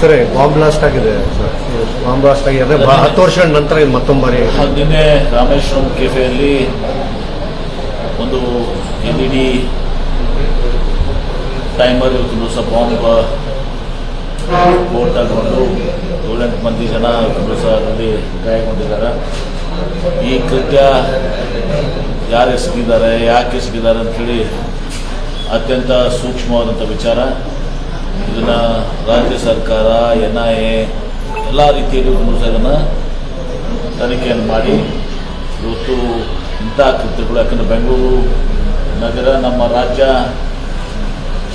ಸರಿ bomb blast ಆಗಿದೆ bomb blast ಆಗಿದೆ. ಹತ್ತು ವರ್ಷಗಳ ನಂತರ ಇದು ಮತ್ತೊಂದು ಬಾರಿ ನಿನ್ನೆ ರಾಮೇಶ್ವರಂ ಕೆಫೆಯಲ್ಲಿ ಒಂದು ಎಲ್ ಇ ಡಿ ಟೈಮರ್ ಇವತ್ತು ದಿವಸ ಬಾಂಬ್ ಬೋಟ್ ತಗೊಂಡು ಏಳೆಂಟು ಮಂದಿ ಜನ ದಿವಸ ಅದರಲ್ಲಿ ಗಾಯಗೊಂಡಿದ್ದಾರೆ. ಈ ಕೃತ್ಯ ಯಾರು ಎಸಗಿದ್ದಾರೆ, ಯಾಕೆ ಎಸಗಿದ್ದಾರೆ ಅಂಥೇಳಿ ಅತ್ಯಂತ ಸೂಕ್ಷ್ಮವಾದಂಥ ವಿಚಾರ. ಇದನ್ನ ರಾಜ್ಯ ಸರ್ಕಾರ, ಎನ್ ಐ ಎ ಎಲ್ಲ ರೀತಿಯಲ್ಲಿ ದಿವಸ ತನಿಖೆಯನ್ನು ಮಾಡಿ. ಇವತ್ತು ಇಂಥ ಕೃತ್ಯಗಳು, ಯಾಕಂದರೆ ಬೆಂಗಳೂರು ನಗರ ನಮ್ಮ ರಾಜ್ಯ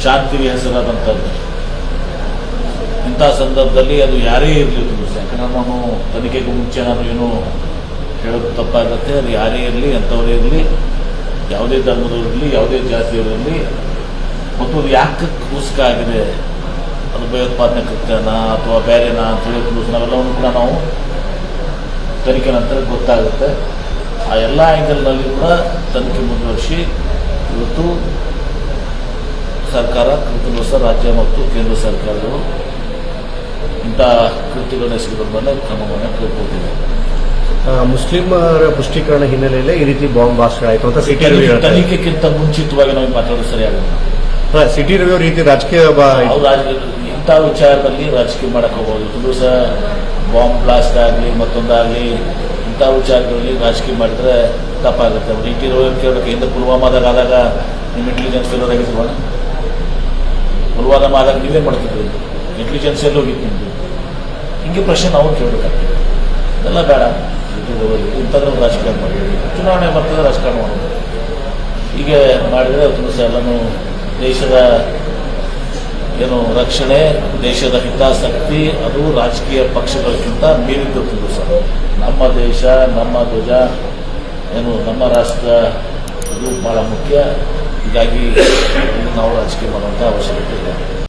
ಶಾಂತಿಗೆ ಹೆಸರಾದಂಥದ್ದು. ಇಂಥ ಸಂದರ್ಭದಲ್ಲಿ ಅದು ಯಾರೇ ಇರಲಿ ಯಾಕಂದರೆ ನಾನು ತನಿಖೆಗೂ ಮುಂಚೆ ನಾನು ಏನು ಹೇಳೋದು ತಪ್ಪಾಗುತ್ತೆ. ಅದು ಯಾರೇ ಇರಲಿ, ಅಂಥವರೇ ಇರಲಿ, ಯಾವುದೇ ಧರ್ಮದವರಿರಲಿ ಯಾವುದೇ ಜಾತಿಯವರಿರಲಿ ಮತ್ತು ಅದು ಯಾಕೆ ಕೂಸ್ಕ ಆಗಿದೆ? ಅದು ಭಯೋತ್ಪಾದನೆ ಕೃತ್ಯನ ಅಥವಾ ಬೇರೆನ ತಿಳಿಯೋ ಹೇಳಿ ನಾವೆಲ್ಲವನ್ನು ಕೂಡ ನಾವು ತನಿಖೆ ನಂತರ ಗೊತ್ತಾಗುತ್ತೆ. ಆ ಎಲ್ಲ ಆ್ಯಂಗಲ್ನಲ್ಲಿ ಕೂಡ ತನಿಖೆ ಮುಂದುವರಿಸಿ ಇವತ್ತು ಸರ್ಕಾರ ಕೃತಜ್ಞ ರಾಜ್ಯ ಮತ್ತು ಕೇಂದ್ರ ಸರ್ಕಾರಗಳು ಇಂಥ ಕೃತಿಗಳನ್ನ ಎಸಗಿದ ಮೇಲೆ ಕ್ರಮವನ್ನು ಆ, ಮುಸ್ಲಿಮರ ಪುಷ್ಟೀಕರಣ ಹಿನ್ನೆಲೆಯಲ್ಲಿ ಈ ರೀತಿ ಬಾಂಬ್ ಭಾಷೆ ಆಯಿತು ಅಂತ ತನಿಖೆಗಿಂತ ಮುಂಚಿತವಾಗಿ ನಾವು ಮಾತಾಡೋದು ಸರಿಯಾಗಲ್ಲ. ಸಿಟಿ ರವಿ ರೀತಿ ರಾಜಕೀಯ ಇಂಥ ವಿಚಾರದಲ್ಲಿ ರಾಜಕೀಯ ಮಾಡಕ್ಕೆ ಹೋಗ್ಬೋದು. ಇದು ಸಹ ಬಾಂಬ್ ಬ್ಲಾಸ್ಟ್ ಆಗಲಿ, ಮತ್ತೊಂದಾಗಲಿ ಇಂಥ ವಿಚಾರಗಳಲ್ಲಿ ರಾಜಕೀಯ ಮಾಡಿದ್ರೆ ತಪ್ಪಾಗುತ್ತೆ. ಅವ್ರು ರವಿ ಕೇಳಬೇಕು ಹಿಂದೆ ಪುಲ್ವಾಮಾದಾಗ ಆದಾಗ ನಿಮ್ಮ ಇಂಟೆಲಿಜೆನ್ಸ್ ಫೇಲರ್ ಆಗಿದ್ವ ಪುಲ್ವಾಮ ಆದಾಗ ನೀವೇ ಮಾಡ್ತಿದ್ರಿ. ಇಂಟೆಲಿಜೆನ್ಸ್ ಎಲ್ಲ ಹೋಗಿತ್ತು ನಿಮ್ದು. ಹಿಂಗೆ ಪ್ರಶ್ನೆ ನಾವು ಕೇಳಬೇಕಾಗ್ತದೆ. ಇದೆಲ್ಲ ಬೇಡ. ಇಂಥದ್ರಲ್ಲಿ ರಾಜಕೀಯ ಮಾಡಿ ಚುನಾವಣೆ ಬರ್ತದೆ, ರಾಜಕಾರಣ ಮಾಡೋದು ಹೀಗೆ ಮಾಡಿದರೆ ತುಂಬ ಎಲ್ಲನೂ ದೇಶದ ಏನು ರಕ್ಷಣೆ, ದೇಶದ ಹಿತಾಸಕ್ತಿ, ಅದು ರಾಜಕೀಯ ಪಕ್ಷಗಳಿಗಿಂತ ಮೀರಿದ್ದು ಸರ್. ನಮ್ಮ ದೇಶ, ನಮ್ಮ ಧ್ವಜ, ಏನು ನಮ್ಮ ರಾಷ್ಟ್ರ, ಇದು ಭಾಳ ಮುಖ್ಯ. ಹೀಗಾಗಿ ನಾವು ರಾಜಕೀಯ ಮಾಡುವಂಥ ಅವಶ್ಯಕತೆ ಇಲ್ಲ